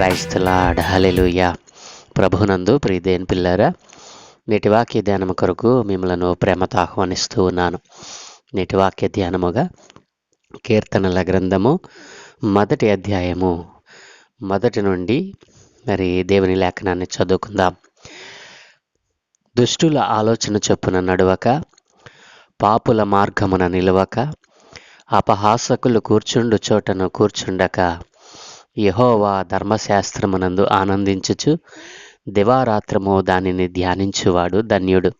క్రైస్తలాడ్ hallelujah ప్రభునందు ప్రియదేని పిల్లారా నేటి వాక్య ధ్యానము కొరకు మిమ్మలను ప్రేమతో ఆహ్వానిస్తూ ఉన్నాను. నేటి వాక్య ధ్యానముగా కీర్తనల గ్రంథము మొదటి అధ్యాయము. మొదటి నుండి మరి దేవుని లేఖనాన్ని చదువుకుందాం. దుష్టుల ఆలోచన చొప్పున నడవక పాపుల మార్గమున నిలవక అపహాసకులు కూర్చుండు చోటను కూర్చుండక యహోవా ధర్మశాస్త్రమునందు ఆనందించుచు దివారాత్రము దానిని ధ్యానించువాడు ధన్యుడు.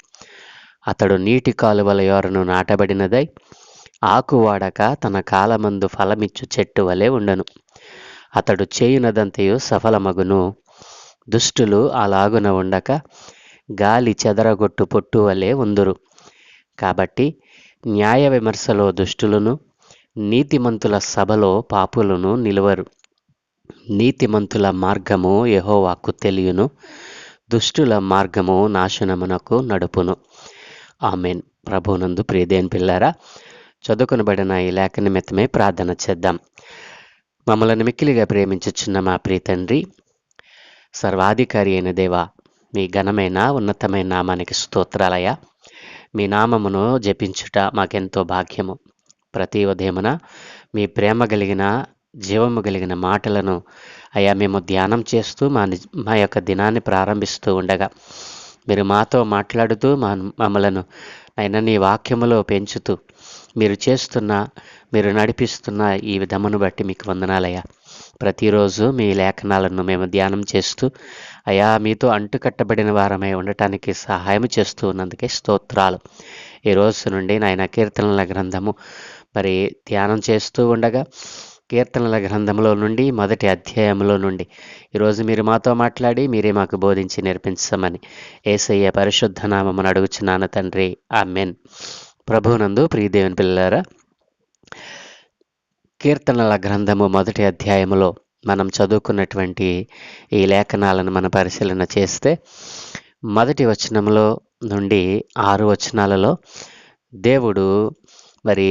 అతడు నీటి కాలువల యోరను నాటబడినదై ఆకు వాడక తన కాలమందు ఫలమిచ్చు చెట్టు వలె ఉండను. అతడు చేయునదంతయు సఫలమగును. దుష్టులు అలాగున ఉండక గాలి చెదరగొట్టు పొట్టు వలె ఉందురు. కాబట్టి న్యాయ విమర్శలో దుష్టులను నీతిమంతుల సభలో పాపులను నిలువరు. నీతిమంతుల మార్గము యహోవాకు తెలియను దుష్టుల మార్గము నాశనమునకు నడుపును. ఆమెన్. ప్రభునందు ప్రియదేన్ పిల్లారా చదువుకునబడిన ఈ లేఖ నిమిత్తమే ప్రార్థన చేద్దాం. మమ్మల్ని మిక్కిలిగా ప్రేమించుచున్న మా ప్రియ తండ్రి సర్వాధికారి అయిన దేవా మీ ఘనమైన ఉన్నతమైన నామానికి స్తోత్రాలయ మీ నామమును జపించుట మాకెంతో భాగ్యము. ప్రతి ఉదయమున మీ ప్రేమ కలిగిన జీవము కలిగిన మాటలను అయా మేము ధ్యానం చేస్తూ మా మా యొక్క దినాన్ని ప్రారంభిస్తూ ఉండగా మీరు మాతో మాట్లాడుతూ మా మమ్మలను అయినా నీ వాక్యములో పెంచుతూ మీరు చేస్తున్న మీరు నడిపిస్తున్న ఈ విధమును బట్టి మీకు వందనాలయ్యా. ప్రతిరోజు మీ లేఖనాలను మేము ధ్యానం చేస్తూ అయా మీతో అంటుకట్టబడిన వారమై ఉండటానికి సహాయం చేస్తూ ఉన్నందుకే స్తోత్రాలు. ఈ రోజు నుండి నాయన కీర్తనల గ్రంథము మరి ధ్యానం చేస్తూ ఉండగా కీర్తనల గ్రంథంలో నుండి మొదటి అధ్యాయంలో నుండి ఈరోజు మీరు మాతో మాట్లాడి మీరే మాకు బోధించి నేర్పించమని ఏసయ్య పరిశుద్ధ నామమును అడుగుచున్నాను తండ్రి. ఆ మెన్ ప్రభునందు ప్రియదేవుని పిల్లారా కీర్తనల గ్రంథము మొదటి అధ్యాయములో మనం చదువుకున్నటువంటి ఈ లేఖనాలను మన పరిశీలన చేస్తే మొదటి వచనంలో నుండి ఆరు వచనాలలో దేవుడు మరి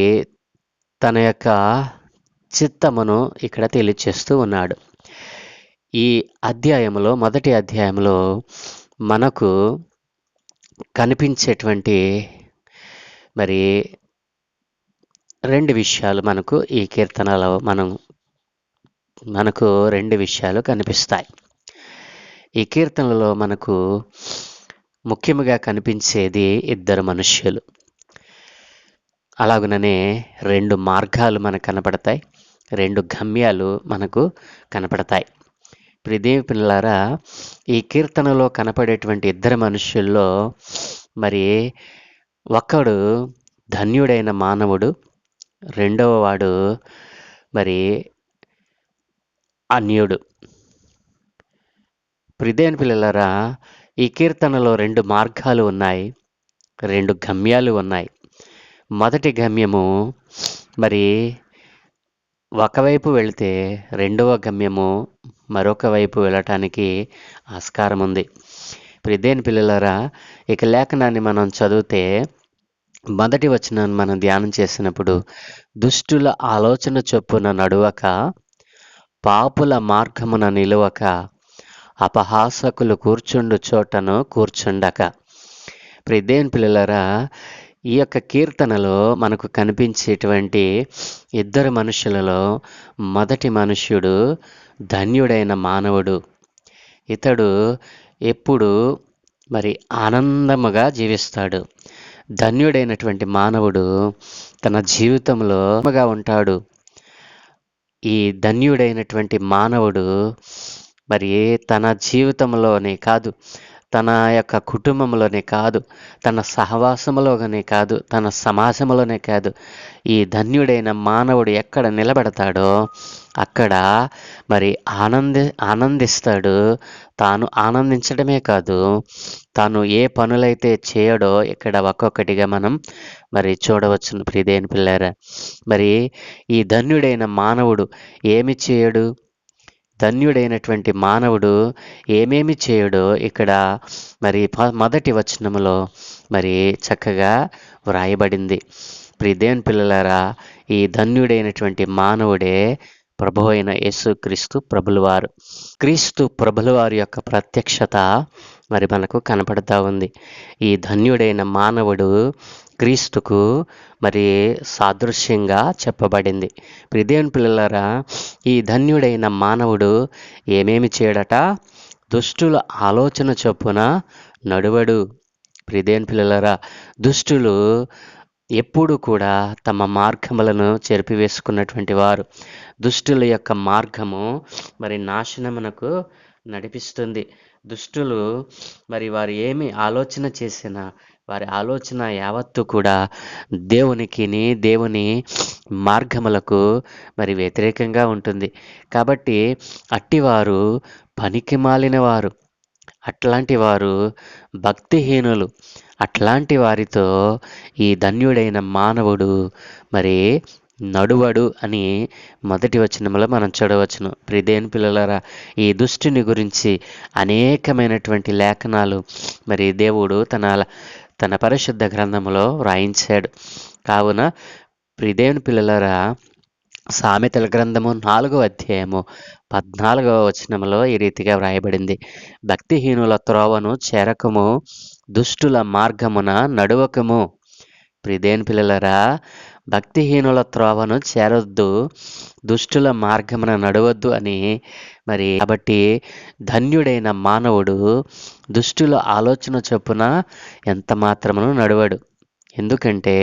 తన యొక్క చిత్తమును ఇక్కడ తెలియచేస్తూ ఉన్నాడు. ఈ అధ్యాయంలో మొదటి అధ్యాయంలో మనకు కనిపించేటువంటి మరి రెండు విషయాలు మనకు ఈ కీర్తనలో మనం మనకు రెండు విషయాలు కనిపిస్తాయి. ఈ కీర్తనలో మనకు ముఖ్యముగా కనిపించేది ఇద్దరు మనుష్యులు. అలాగుననే రెండు మార్గాలు మనకు కనపడతాయి రెండు గమ్యాలు మనకు కనపడతాయి. ప్రిదేవి పిల్లలారా ఈ కీర్తనలో కనపడేటువంటి ఇద్దరు మనుషుల్లో మరి ఒకడు ధన్యుడైన మానవుడు రెండవ వాడు మరి అన్యుడు. ప్రిదేని పిల్లలరా ఈ కీర్తనలో రెండు మార్గాలు ఉన్నాయి రెండు గమ్యాలు ఉన్నాయి. మొదటి గమ్యము మరి ఒకవైపు వెళితే రెండవ గమ్యము మరొక వైపు వెళ్ళటానికి ఆస్కారం ఉంది. ప్రిదేని పిల్లలరా ఇక లేఖనాన్ని మనం చదివితే మొదటి వచనాన్ని మనం ధ్యానం చేసినప్పుడు దుష్టుల ఆలోచన చొప్పున నడువక పాపుల మార్గమున నిలువక అపహాసకులు కూర్చుండు చోటను కూర్చుండక. ప్రిదేన్ పిల్లలరా ఈ యొక్క కీర్తనలో మనకు కనిపించేటువంటి ఇద్దరు మనుషులలో మొదటి మనుష్యుడు ధన్యుడైన మానవుడు. ఇతడు ఎప్పుడు మరి ఆనందముగా జీవిస్తాడు. ధన్యుడైనటువంటి మానవుడు తన జీవితంలో ఉంటాడు. ఈ ధన్యుడైనటువంటి మానవుడు మరి తన జీవితంలోనే కాదు తన యొక్క కుటుంబంలోనే కాదు తన సహవాసంలోనే కాదు తన సమాజంలోనే కాదు. ఈ ధన్యుడైన మానవుడు ఎక్కడ నిలబడతాడో అక్కడ మరి ఆనంది ఆనందిస్తాడు. తాను ఆనందించడమే కాదు తాను ఏ పనులైతే చేయడో ఇక్కడ ఒక్కొక్కటిగా మనం మరి చూడవచ్చును ప్రియదేని పిల్లారా. మరి ఈ ధన్యుడైన మానవుడు ఏమి చేయడు? ధన్యుడైనటువంటి మానవుడు ఏమేమి చేయడో ఇక్కడ మరి మొదటి వచనములో మరి చక్కగా వ్రాయబడింది. ప్రియదేవుని పిల్లలారా ఈ ధన్యుడైనటువంటి మానవుడే ప్రభు అయిన యేసు క్రీస్తు ప్రభులవారు. క్రీస్తు ప్రభులవారి యొక్క ప్రత్యక్షత మరి మనకు కనపడతా ఉంది. ఈ ధన్యుడైన మానవుడు క్రీస్తుకు మరి సాదృశ్యంగా చెప్పబడింది. ప్రిదేవుని పిల్లలారా ఈ ధన్యుడైన మానవుడు ఏమేమి చేయడట? దుష్టుల ఆలోచన చొప్పున నడువడు. ప్రిదేవుని పిల్లలారా దుష్టులు ఎప్పుడు కూడా తమ మార్గములను చెరిపివేసుకున్నటువంటి వారు. దుష్టుల యొక్క మార్గము మరి నాశనమునకు నడిపిస్తుంది. దుష్టులు మరి వారు ఏమి ఆలోచన చేసినా వారి ఆలోచన యావత్తు కూడా దేవునికి దేవుని మార్గములకు మరి వ్యతిరేకంగా ఉంటుంది. కాబట్టి అట్టివారు పనికి మాలిన వారు అట్లాంటి వారు భక్తిహీనులు. అట్లాంటి వారితో ఈ ధన్యుడైన మానవుడు మరి నడువడు అని మొదటి వచనంలో మనం చూడవచ్చును. ప్రిదేన్ పిల్లలరా ఈ దుష్టుని గురించి అనేకమైనటువంటి లేఖనాలు మరి దేవుడు తన తన పరిశుద్ధ గ్రంథంలో వ్రాయించాడు. కావున ప్రిదేవుని పిల్లలరా సామెతల గ్రంథము నాలుగో అధ్యాయము పద్నాలుగవ వచనంలో ఈ రీతిగా వ్రాయబడింది. భక్తిహీనుల త్రోవను చేరకము దుష్టుల మార్గమున నడువకము. ప్రిదేన్ పిల్లలరా భక్తిహీనుల త్రోవను చేరొద్దు దుష్టుల మార్గమున నడవద్దు అని మరి. కాబట్టి ధన్యుడైన మానవుడు దుష్టుల ఆలోచన చొప్పున ఎంత మాత్రమును నడవడు. ఎందుకంటే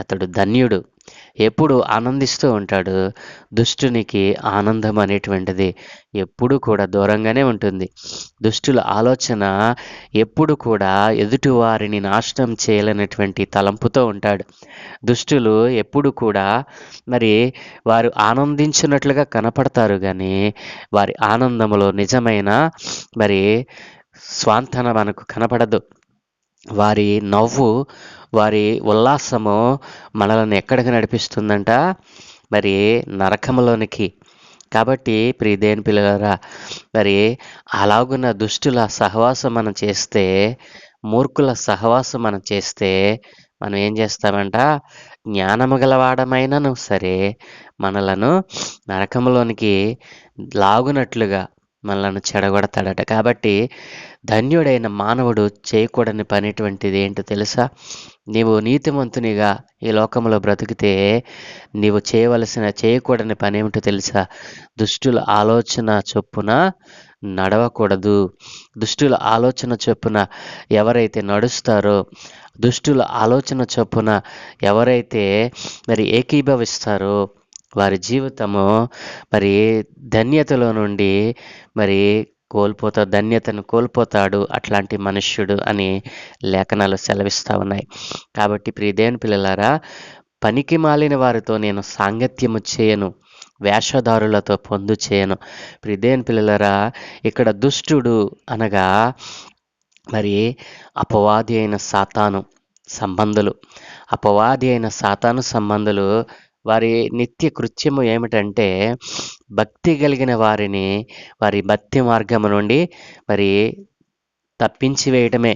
అతడు ధన్యుడు. ఎప్పుడు ఆనందిస్తూ ఉంటాడు. దుష్టునికి ఆనందం అనేటువంటిది ఎప్పుడు కూడా దూరంగానే ఉంటుంది. దుష్టుల ఆలోచన ఎప్పుడు కూడా ఎదుటివారిని నాశనం చేయాలనేటువంటి తలంపుతో ఉంటాడు. దుష్టులు ఎప్పుడు కూడా మరి వారు ఆనందించినట్లుగా కనపడతారు కానీ వారి ఆనందములో నిజమైన మరి స్వాంతన మనకు కనపడదు. వారి నవ్వు వారి ఉల్లాసము మనలను ఎక్కడికి నడిపిస్తుందంట? మరి నరకములోనికి. కాబట్టి ప్రియదేని పిల్లలరా మరి అలాగున్న దుష్టుల సహవాసం మనం చేస్తే మూర్ఖుల సహవాసం మనం చేస్తే మనం ఏం చేస్తామంట? జ్ఞానము గలవాడమైనను సరే మనలను నరకంలోనికి లాగునట్లుగా మనల్ని చెడగొడతాడట. కాబట్టి ధన్యుడైన మానవుడు చేయకూడని పనిటువంటిది ఏంటో తెలుసా? నీవు నీతిమంతునిగా ఈ లోకంలో బ్రతికితే నీవు చేయవలసిన చేయకూడని పని ఏమిటో తెలుసా? దుష్టుల ఆలోచన చొప్పున నడవకూడదు. దుష్టుల ఆలోచన చొప్పున ఎవరైతే నడుస్తారో దుష్టుల ఆలోచన చొప్పున ఎవరైతే మరి ఏకీభవిస్తారో వారి జీవితము మరి ధన్యతలో నుండి మరి కోల్పోతా ధన్యతను కోల్పోతాడు అట్లాంటి మనుష్యుడు అని లేఖనాలు సెలవిస్తూ ఉన్నాయి. కాబట్టి ప్రియదేవుని పిల్లలారా పనికి మాలిన వారితో నేను సాంగత్యము చేయను వేషధారులతో పొందు చేయను. ప్రియదేవుని పిల్లలారా ఇక్కడ దుష్టుడు అనగా మరి అపవాది అయిన సాతాను సంబంధులు. అపవాది అయిన సాతాను సంబంధులు వారి నిత్య కృత్యము ఏమిటంటే భక్తి కలిగిన వారిని వారి భక్తి మార్గము నుండి మరి తప్పించి వేయటమే.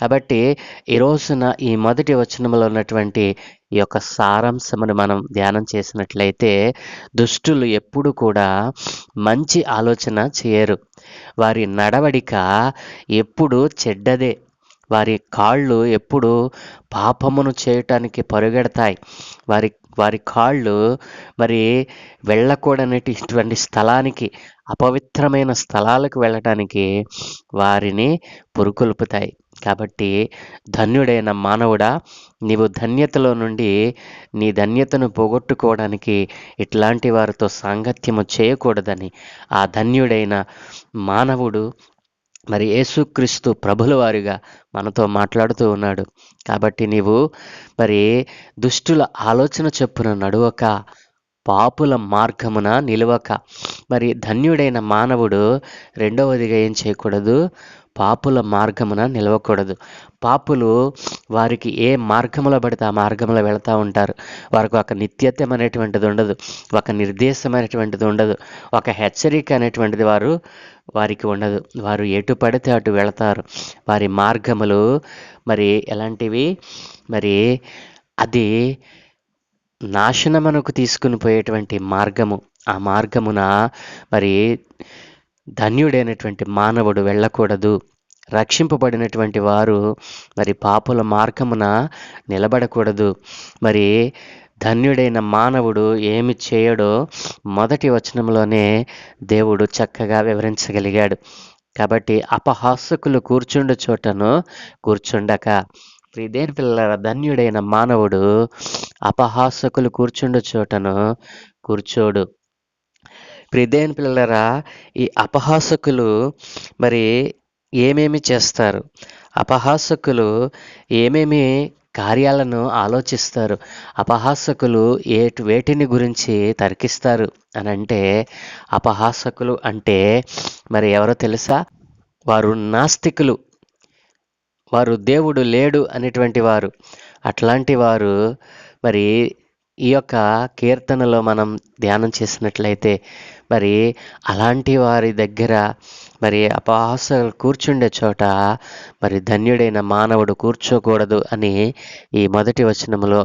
కాబట్టి ఈ రోజున ఈ మొదటి వచనంలో ఉన్నటువంటి ఈ యొక్క సారాంశమును మనం ధ్యానం చేసినట్లయితే దుష్టులు ఎప్పుడు కూడా మంచి ఆలోచన చేయరు. వారి నడవడిక ఎప్పుడు చెడ్డదే. వారి కాళ్ళు ఎప్పుడు పాపమును చేయటానికి పరుగెడతాయి. వారి వారి కాళ్ళు మరి వెళ్ళకూడనటువంటి స్థలానికి అపవిత్రమైన స్థలాలకు వెళ్ళటానికి వారిని పురుకొల్పుతాయి. కాబట్టి ధన్యుడైన మానవుడా నీవు ధన్యతలో నుండి నీ ధన్యతను పోగొట్టుకోవడానికి ఇట్లాంటి వారితో సాంగత్యము చేయకూడదని ఆ ధన్యుడైన మానవుడు మరి యేసుక్రీస్తు ప్రభుల వారిగా మనతో మాట్లాడుతూ ఉన్నాడు. కాబట్టి నీవు మరి దుష్టుల ఆలోచన చెప్పున నడువక పాపుల మార్గమున నిలవక మరి ధన్యుడైన మానవుడు రెండవదిగా ఏం చేయకూడదు? పాపుల మార్గమున నిలవకూడదు. పాపులు వారికి ఏ మార్గంలో పడితే ఆ మార్గంలో వెళతా ఉంటారు. వారికి ఒక నిత్యత్వం అనేటువంటిది ఉండదు. ఒక నిర్దేశం అనేటువంటిది ఉండదు. ఒక హెచ్చరిక అనేటువంటిది వారు వారికి ఉండదు. వారు ఎటు పడితే అటు వెళతారు. వారి మార్గములు మరి ఎలాంటివి? మరి అది నాశనమునకు తీసుకుని పోయేటువంటి మార్గము. ఆ మార్గమున మరి ధన్యుడైనటువంటి మానవుడు వెళ్ళకూడదు. రక్షింపబడినటువంటి వారు మరి పాపుల మార్గమున నిలబడకూడదు. మరి ధన్యుడైన మానవుడు ఏమి చేయడో మొదటి వచనంలోనే దేవుడు చక్కగా వివరించగలిగాడు. కాబట్టి అపహాసకులు కూర్చుండు చోటను కూర్చుండక. ప్రిదేని పిల్లల ధన్యుడైన మానవుడు అపహాసకులు కూర్చుండు చోటను కూర్చోడు. ప్రిదేని పిల్లరా ఈ అపహాసకులు మరి ఏమేమి చేస్తారు? అపహాసకులు ఏమేమి కార్యాలను ఆలోచిస్తారు. అపహాసకులు ఏ వేటిని గురించి తర్కిస్తారు అని అంటే అపహాసకులు అంటే మరి ఎవరో తెలుసా? వారు నాస్తికులు. వారు దేవుడు లేడు అనేటువంటి వారు. అట్లాంటి వారు మరి ఈ యొక్క కీర్తనలో మనం ధ్యానం చేసినట్లయితే మరి అలాంటి వారి దగ్గర మరి అపహాసాలు కూర్చుండే చోట మరి ధన్యుడైన మానవుడు కూర్చోకూడదు అని ఈ మొదటి వచనంలో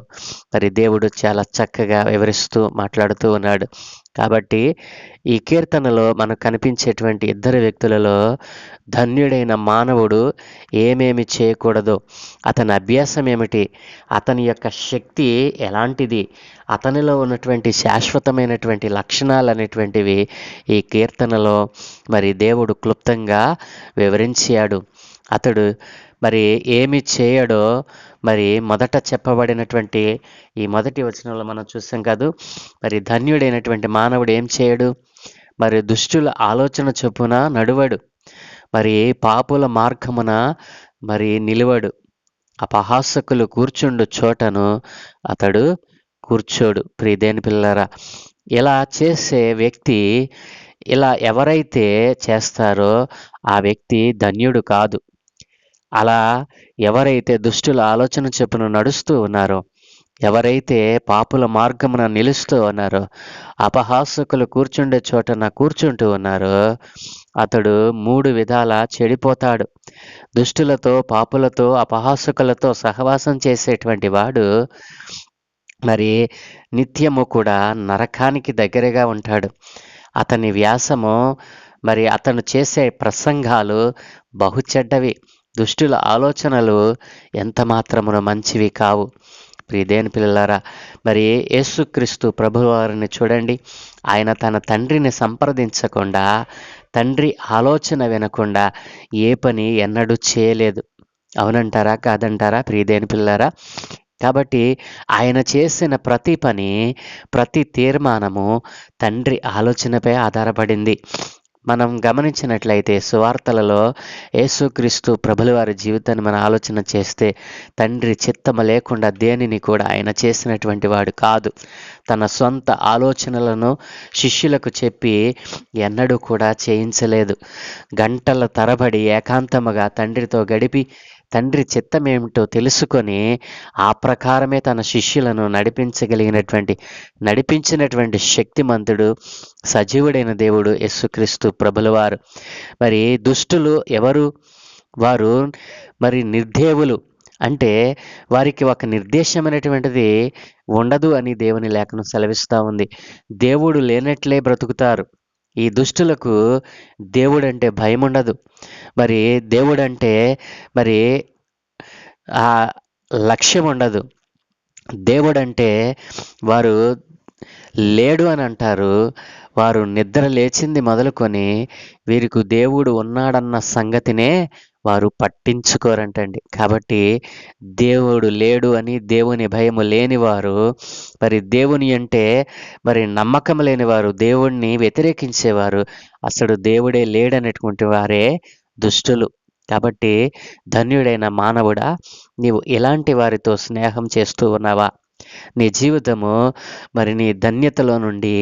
మరి దేవుడు చాలా చక్కగా వివరిస్తూ మాట్లాడుతూ ఉన్నాడు. కాబట్టి ఈ కీర్తనలో మనకు కనిపించేటువంటి ఇద్దరు వ్యక్తులలో ధన్యుడైన మానవుడు ఏమేమి చేయకూడదు? అతని అభ్యాసం ఏమిటి? అతని యొక్క శక్తి ఎలాంటిది? అతనిలో ఉన్నటువంటి శాశ్వతమైనటువంటి లక్షణాలు అనేటువంటివి ఈ కీర్తనలో మరి దేవుడు క్లుప్తంగా వివరించాడు. అతడు మరి ఏమి చేయడో మరి మొదట చెప్పబడినటువంటి ఈ మొదటి వచనంలో మనం చూసాం కాదు మరి ధన్యుడైనటువంటి మానవుడు ఏం చేయడు? మరి దుష్టుల ఆలోచన చొప్పున నడువడు. మరి పాపుల మార్గమున మరి నిలువడు. అపహాసకులు కూర్చుండు చోటను అతడు కూర్చోడు. ప్రియదేని పిల్లరా ఇలా చేసే వ్యక్తి ఇలా ఎవరైతే చేస్తారో ఆ వ్యక్తి ధన్యుడు కాదు. అలా ఎవరైతే దుష్టుల ఆలోచన చెప్పున నడుస్తూ ఉన్నారో ఎవరైతే పాపుల మార్గమున నిలుస్తూ ఉన్నారో అపహాసకులు కూర్చుండే చోటన కూర్చుంటూ ఉన్నారో అతడు మూడు విధాల చెడిపోతాడు. దుష్టులతో పాపులతో అపహాసకులతో సహవాసం చేసేటువంటి వాడు మరి నిత్యము కూడా నరకానికి దగ్గరగా ఉంటాడు. అతని వ్యాసము మరి అతను చేసే ప్రసంగాలు బహు చెడ్డవి. దుష్టుల ఆలోచనలు ఎంత మాత్రమున మంచివి కావు. ప్రియదేని పిల్లలారా మరి యేసుక్రీస్తు ప్రభువారిని చూడండి. ఆయన తన తండ్రిని సంప్రదించకుండా తండ్రి ఆలోచన వినకుండా ఏ పని ఎన్నడూ చేయలేదు. అవునంటారా కాదంటారా ప్రియదేని పిల్లారా కాబట్టి ఆయన చేసిన ప్రతి పని ప్రతి తీర్మానము తండ్రి ఆలోచనపై ఆధారపడింది. మనం గమనించినట్లయితే సువార్తలలో యేసుక్రీస్తు ప్రభుల వారి జీవితాన్ని మనం ఆలోచన చేస్తే తండ్రి చిత్తము లేకుండా దేనిని కూడా ఆయన చేసినటువంటి వాడు కాదు. తన సొంత ఆలోచనలను శిష్యులకు చెప్పి ఎన్నడూ కూడా చేయించలేదు. గంటల తరబడి ఏకాంతముగా తండ్రితో గడిపి తండ్రి చిత్తమేమిటో తెలుసుకొని ఆ ప్రకారమే తన శిష్యులను నడిపించగలిగినటువంటి నడిపించినటువంటి శక్తిమంతుడు సజీవుడైన దేవుడు యేసుక్రీస్తు ప్రభులవారు. మరి దుష్టులు ఎవరు? వారు మరి నిర్దేవులు. అంటే వారికి ఒక నిర్దేశమైనటువంటిది ఉండదు అని దేవుని లేఖనం సెలవిస్తూ ఉంది. దేవుడు లేనట్లే బ్రతుకుతారు. ఈ దుష్టులకు దేవుడంటే భయం ఉండదు మరి దేవుడంటే మరి ఆ లక్ష్యం ఉండదు దేవుడంటే వారు లేడు అని అంటారు. వారు నిద్ర లేచింది మొదలుకొని వీరికి దేవుడు ఉన్నాడన్న సంగతినే వారు పట్టించుకోరంటండి. కాబట్టి దేవుడు లేడు అని దేవుని భయము లేనివారు మరి దేవుని అంటే మరి నమ్మకం లేనివారు దేవుణ్ణి వ్యతిరేకించేవారు అసలు దేవుడే లేడనేటువంటి వారే దుష్టులు. కాబట్టి ధన్యుడైన మానవుడా నీవు ఇలాంటి వారితో స్నేహం చేస్తూ ఉన్నావా? నీ జీవితము మరి నీ ధన్యతలో నుండి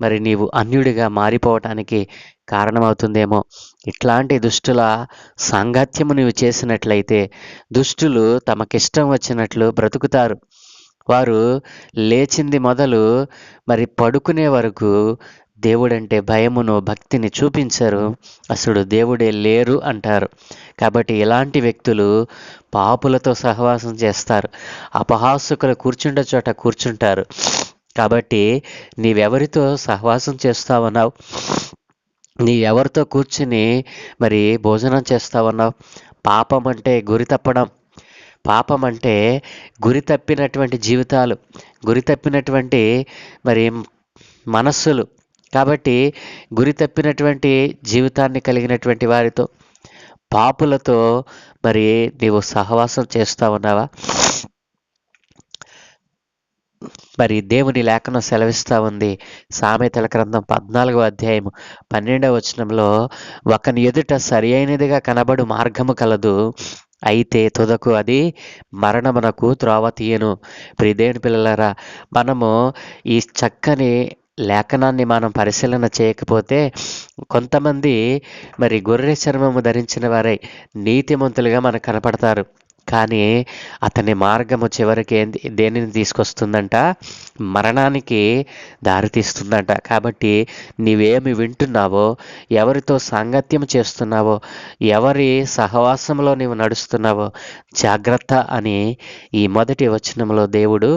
మరి నీవు అన్యుడిగా మారిపోవటానికి కారణమవుతుందేమో? ఇట్లాంటి దుష్టుల సాంగత్యము నీవు చేసినట్లయితే దుష్టులు తమకిష్టం వచ్చినట్లు బ్రతుకుతారు. వారు లేచింది మొదలు మరి పడుకునే వరకు దేవుడంటే భయమును భక్తిని చూపించరు. అసలు దేవుడే లేరు అంటారు. కాబట్టి ఇలాంటి వ్యక్తులు పాపులతో సహవాసం చేస్తారు. అపహాసుకులు కూర్చుండ చోట కూర్చుంటారు. కాబట్టి నీవెవరితో సహవాసం చేస్తావన్నావు? నీ ఎవరితో కూర్చుని మరి భోజనం చేస్తావన్నావు పాపం అంటే గురి తప్పడం. పాపం అంటే గురి తప్పినటువంటి జీవితాలు గురి తప్పినటువంటి మరి మనస్సులు. కాబట్టి గురి తప్పినటువంటి జీవితాన్ని కలిగినటువంటి వారితో పాపులతో మరి నీవు సహవాసం చేస్తా ఉన్నావా? మరి దేవుని లేఖనం సెలవిస్తూ ఉంది. సామెతల గ్రంథం పద్నాలుగో అధ్యాయం పన్నెండవ వచనంలో ఒకని ఎదుట సరి అయినదిగా కనబడు మార్గము కలదు. అయితే తుదకు అది మరణమునకు త్రోవ తీయను. ప్రిదేవుని పిల్లలారా మనము ఈ చక్కని లేఖనాన్ని మనం పరిశీలన చేయకపోతే కొంతమంది మరి గొర్రె చర్మము ధరించిన వారై నీతిమంతులుగా మనకు కనపడతారు. కానీ అతని మార్గము చివరికి దేనిని తీసుకొస్తుందంట? మరణానికి దారితీస్తుందంట కాబట్టి నీవేమి వింటున్నావో ఎవరితో సాంగత్యం చేస్తున్నావో ఎవరి సహవాసంలో నీవు నడుస్తున్నావో జాగ్రత్త అని ఈ మొదటి వచనంలో దేవుడు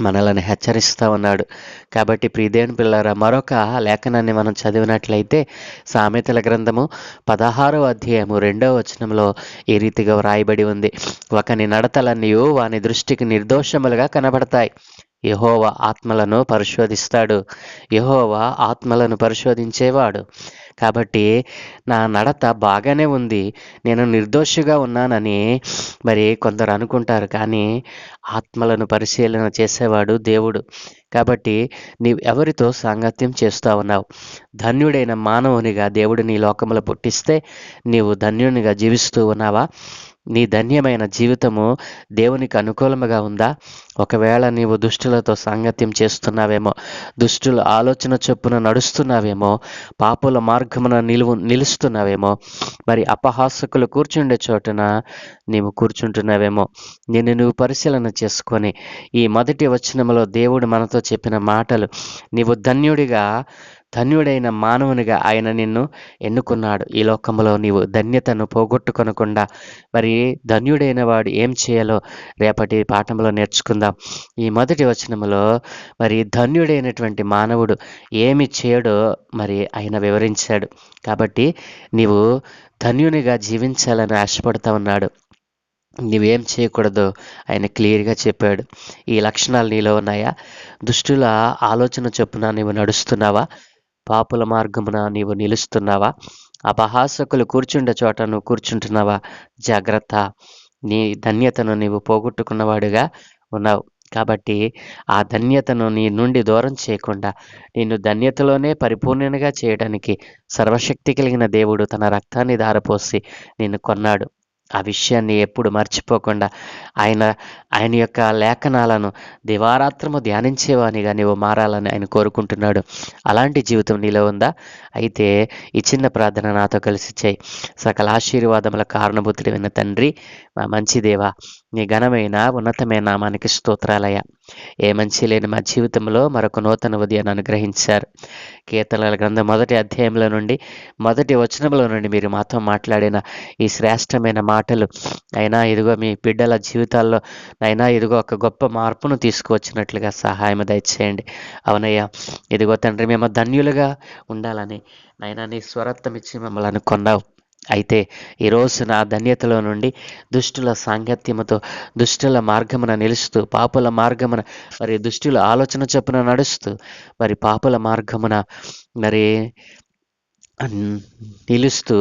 మనలను హెచ్చరిస్తూ ఉన్నాడు. కాబట్టి ప్రియదేవుని పిల్లరా మరొక లేఖనాన్ని మనం చదివినట్లయితే సామెతల గ్రంథము పదహారో అధ్యాయము రెండవ వచనంలో ఈ రీతిగా వ్రాయబడి ఉంది. ఒకని నడతలన్నీ వాని దృష్టికి నిర్దోషములుగా కనబడతాయి. యహోవ ఆత్మలను పరిశోధిస్తాడు. యహోవ ఆత్మలను పరిశోధించేవాడు. కాబట్టి నా నడత బాగానే ఉంది. నేను నిర్దోషిగా ఉన్నానని మరి కొందరు అనుకుంటారు. కానీ ఆత్మలను పరిశీలన చేసేవాడు దేవుడు. కాబట్టి నీవు ఎవరితో సాంగత్యం చేస్తూ ఉన్నావు? ధన్యుడైన మానవునిగా దేవుడు నీ లోకంలో పుట్టిస్తే నీవు ధన్యునిగా జీవిస్తూ ఉన్నావా? నీ ధన్యమైన జీవితము దేవునికి అనుకూలముగా ఉందా? ఒకవేళ నీవు దుష్టులతో సాంగత్యం చేస్తున్నావేమో దుష్టుల ఆలోచన చొప్పున నడుస్తున్నావేమో పాపుల మార్గమున నిలువు నిలుస్తున్నావేమో మరి అపహాసకులు కూర్చుండే చోటున నీవు కూర్చుంటున్నావేమో నిన్ను నువ్వు పరిశీలన చేసుకొని ఈ మొదటి వచనంలో దేవుడు మనతో చెప్పిన మాటలు నీవు ధన్యుడిగా ధన్యుడైన మానవునిగా ఆయన నిన్ను ఎన్నుకున్నాడు. ఈ లోకంలో నీవు ధన్యతను పోగొట్టుకొనకుండా మరి ధన్యుడైన వాడు ఏం చేయాలో రేపటి పాఠంలో నేర్చుకుందాం. ఈ మొదటి వచనంలో మరి ధన్యుడైనటువంటి మానవుడు ఏమి చేయడో మరి ఆయన వివరించాడు. కాబట్టి నీవు ధన్యునిగా జీవించాలని ఆశపడతా ఉన్నాడు. నువ్వేం చేయకూడదు ఆయన క్లియర్గా చెప్పాడు. ఈ లక్షణాలు నీలో ఉన్నాయా? దుష్టుల ఆలోచన చొప్పున నువ్వు నడుస్తున్నావా? పాపుల మార్గమున నీవు నిలుస్తున్నావా? అపహాసకులు కూర్చుండే చోట నువ్వు కూర్చుంటున్నావా? జాగ్రత్త. నీ ధన్యతను నీవు పోగొట్టుకున్నవాడుగా ఉన్నావు. కాబట్టి ఆ ధన్యతను నీ నుండి దూరం చేయకుండా నిన్ను ధన్యతలోనే పరిపూర్ణంగా చేయడానికి సర్వశక్తి కలిగిన దేవుడు తన రక్తాన్ని ధారపోసి నిన్ను కొన్నాడు. ఆ విషయాన్ని ఎప్పుడు మర్చిపోకుండా ఆయన ఆయన యొక్క లేఖనాలను దివారాత్రము ధ్యానించేవానిగా నీవు మారాలని ఆయన కోరుకుంటున్నాడు. అలాంటి జీవితం నీలో ఉందా? అయితే ఈ చిన్న ప్రార్థన నాతో కలిసి చేయి. సకల ఆశీర్వాదముల కారణభూతుడైన తండ్రి మా మంచి దేవా నీ ఘనమైన ఉన్నతమైన నామానికి స్తోత్రాలయ ఏ మంచి లేని మా జీవితంలో మరొక నూతన ఉదయాన్ని అనుగ్రహించారు. కీర్తనల గ్రంథం మొదటి అధ్యాయంలో నుండి మొదటి వచనంలో నుండి మీరు మాతో మాట్లాడిన ఈ శ్రేష్టమైన మాటలు. అయినా ఇదిగో మీ బిడ్డల జీవితాల్లో అయినా ఇదిగో ఒక గొప్ప మార్పును తీసుకువచ్చినట్లుగా సహాయం దయచేయండి. అవునయ్యా ఇదిగో తండ్రి మేము ధన్యులుగా ఉండాలని నైనా నీ స్వరత్వం ఇచ్చి మమ్మల్ని కొన్నావు అయితే ఈరోజు నా ధన్యతలో నుండి దుష్టుల సాంగత్యముతో దుష్టుల మార్గమున నిలుస్తూ పాపుల మార్గమున మరి దుష్టుల ఆలోచన చొప్పున నడుస్తూ మరి పాపుల మార్గమున మరి నిలుస్తూ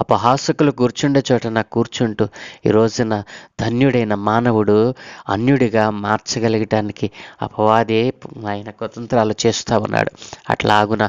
అపహాసకులు కూర్చుండే చోట నాకు కూర్చుంటూ ఈ రోజున ధన్యుడైన మానవుడు అన్యుడిగా మార్చగలగటానికి అపవాదే ఆయన కుతంత్రాలు చేస్తూ ఉన్నాడు. అట్లాగున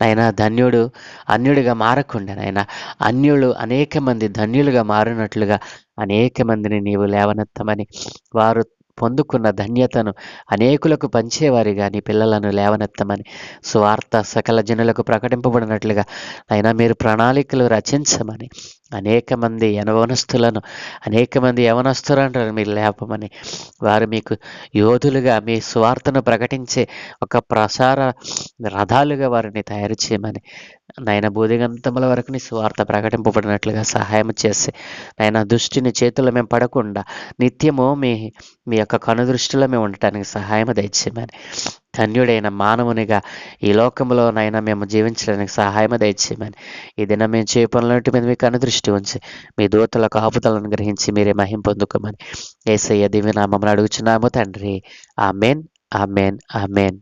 నాయన ధన్యుడు అన్యుడిగా మారకుండా నాయన అన్యులు అనేక మంది ధన్యులుగా మారినట్లుగా అనేక మందిని నీవు లేవనెత్తమని వారు పొందుకున్న ధన్యతను అనేకులకు పంచేవారిగా నీ పిల్లలను లేవనెత్తమని. సువార్త సకల జనులకు ప్రకటింపబడినట్లుగా అయినా మీరు ప్రణాళికలు రచించమని. అనేక మంది యవనస్తులను అనేక మంది యవనస్తులను మీరు లేపమని. వారు మీకు యోధులుగా మీ సువార్తను ప్రకటించే ఒక ప్రసార రథాలుగా వారిని తయారు చేయమని. నాయన బోధిగంతముల వరకు నీ స్వార్థ ప్రకటింపబడినట్లుగా సహాయం చేసి నాయన దృష్టిని చేతుల్లో మేము పడకుండా నిత్యము మీ మీ యొక్క కనుదృష్టిలో మేము ఉండటానికి సహాయం దయచేయమని. ధన్యుడైన మానవునిగా ఈ లోకంలో నైనా మేము జీవించడానికి సహాయం దయచేయమని. ఈ దినం మేము చేయ పనులన్నిటి మీద మీకు అనుదృష్టి ఉంచి మీ దూతల కాపుదలను గ్రహించి మీరే మహిం పొందుకోమని. ఏసయ్య దివ్యనామం అడుగుచున్నాము తండ్రి. Amen amen amen.